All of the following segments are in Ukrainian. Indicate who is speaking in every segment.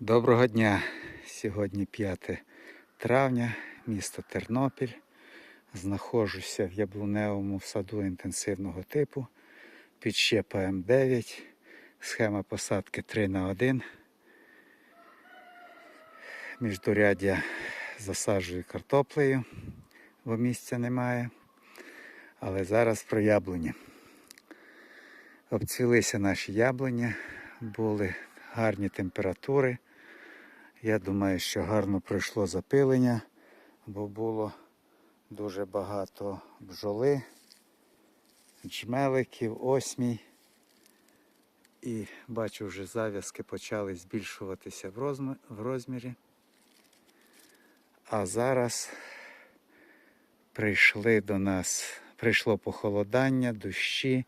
Speaker 1: Доброго дня! Сьогодні 5 травня, місто Тернопіль. Знаходжуся в яблуневому саду інтенсивного типу. Підщепа М9, схема посадки 3 на 1. Міждуряддя засаджую картоплею, бо місця немає. Але зараз про яблуні. Обцвілися наші яблуні, були гарні температури. Я думаю, що гарно пройшло запилення, бо було дуже багато бджоли, джмеликів, осмій. І бачу, вже зав'язки почали збільшуватися в розмірі. А зараз прийшли до нас, прийшло похолодання, дощі,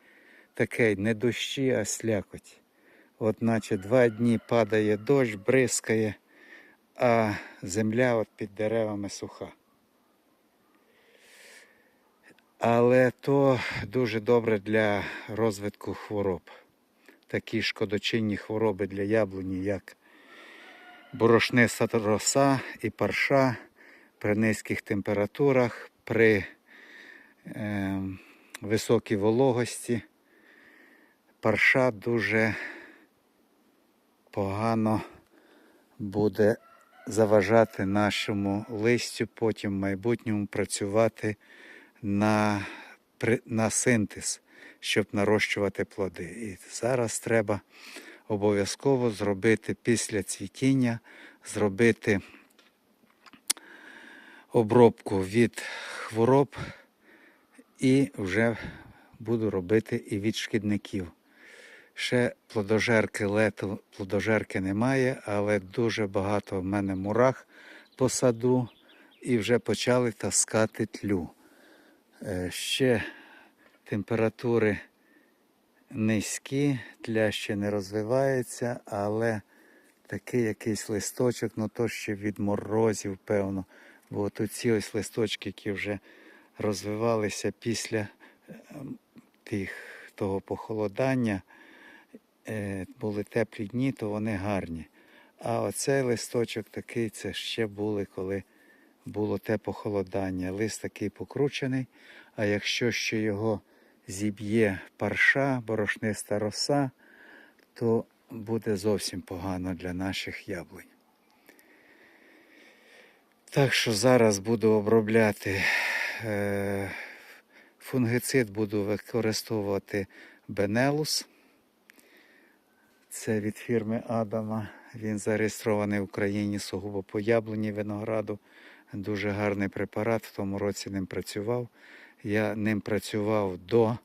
Speaker 1: таке не дощі, а слякоть. От наче два дні падає дощ, бризкає, а земля от під деревами суха. Але то дуже добре для розвитку хвороб. Такі шкодочинні хвороби для яблуні, як борошниста роса і парша при низьких температурах, при е, високій вологості. Парша дуже погано буде заважати нашому листю потім в майбутньому працювати на, на синтез, щоб нарощувати плоди. І зараз треба обов'язково зробити після цвітіння, зробити обробку від хвороб і вже буду робити і від шкідників. Ще плодожерки лету, плодожерки немає, але дуже багато в мене мурах по саду і вже почали таскати тлю. Е, Ще температури низькі, тля ще не розвивається, але такий якийсь листочок, ну то ще від морозів, певно. Бо от оці ось листочки, які вже розвивалися після е, тих, того похолодання, були теплі дні, то вони гарні. А оцей листочок такий, це ще були, коли було те похолодання. Лист такий покручений, а якщо ще його зіб'є парша, борошниста роса, то буде зовсім погано для наших яблунь. Так що зараз буду обробляти е, фунгицид, буду використовувати Бенелус. Це від фірми Адама. Він зареєстрований в Україні сугубо по яблуні винограду. Дуже гарний препарат. В тому році ним працював. Я ним працював до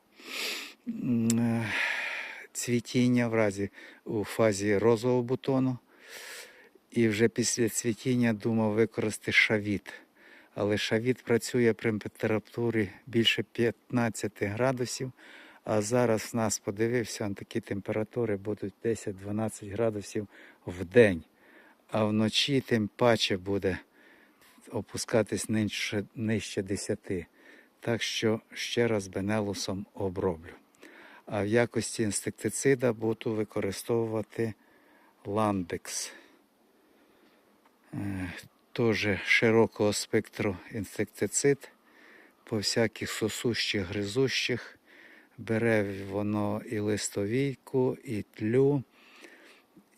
Speaker 1: цвітіння в разі у фазі розового бутону. І вже після цвітіння думав використати шавіт. Але шавіт працює при температурі більше 15 градусів. А зараз нас подивився, такі температури будуть 10-12 градусів в день. А вночі тим паче буде опускатись нижче, нижче 10. Так що ще раз бенелусом оброблю. А в якості інсектицида буду використовувати ландекс. Е, Теж широкого спектру інсектицид по всяких сосущих, гризущих. Бере воно і листовійку, і тлю,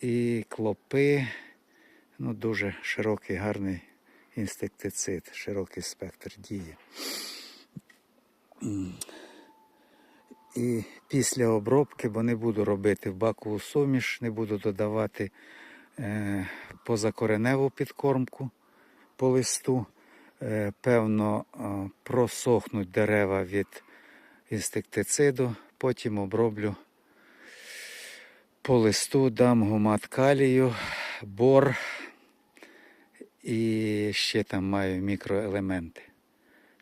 Speaker 1: і клопи. Ну, дуже широкий, гарний інсектицид, широкий спектр дії. І після обробки, бо не буду робити бакову суміш, не буду додавати е, позакореневу підкормку по листу. Е, певно, е, просохнуть дерева від інсектициду, потім оброблю по листу, дам гумат калію, бор і ще там маю мікроелементи,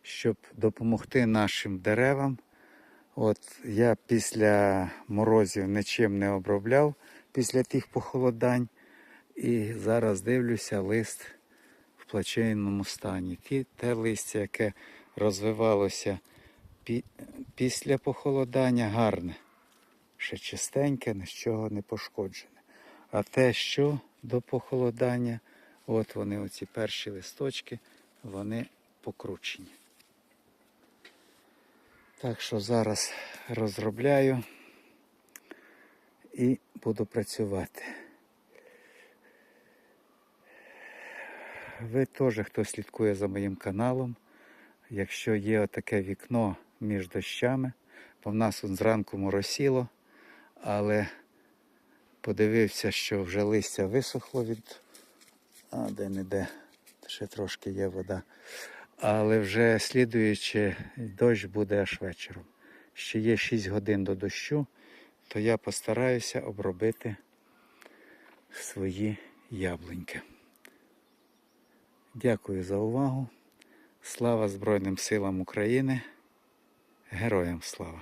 Speaker 1: щоб допомогти нашим деревам. От я після морозів нічим не обробляв після тих похолодань. І зараз дивлюся лист в плачевному стані. Ті, те листя, яке розвивалося пі- після похолодання, гарне. Ще чистеньке, нічого не пошкоджене. А те, що до похолодання. От вони, оці перші листочки, вони покручені. Так що зараз розробляю і буду працювати. Ви теж, хто слідкує за моїм каналом, якщо є таке вікно між дощами, бо в нас зранку моросіло, але подивився, що вже листя висохло від. Де-не-де, ще трошки є вода. Але вже слідуючи, дощ буде аж вечором. Ще є 6 годин до дощу, то я постараюся обробити свої яблуньки. Дякую за увагу. Слава Збройним силам України. Героям слава!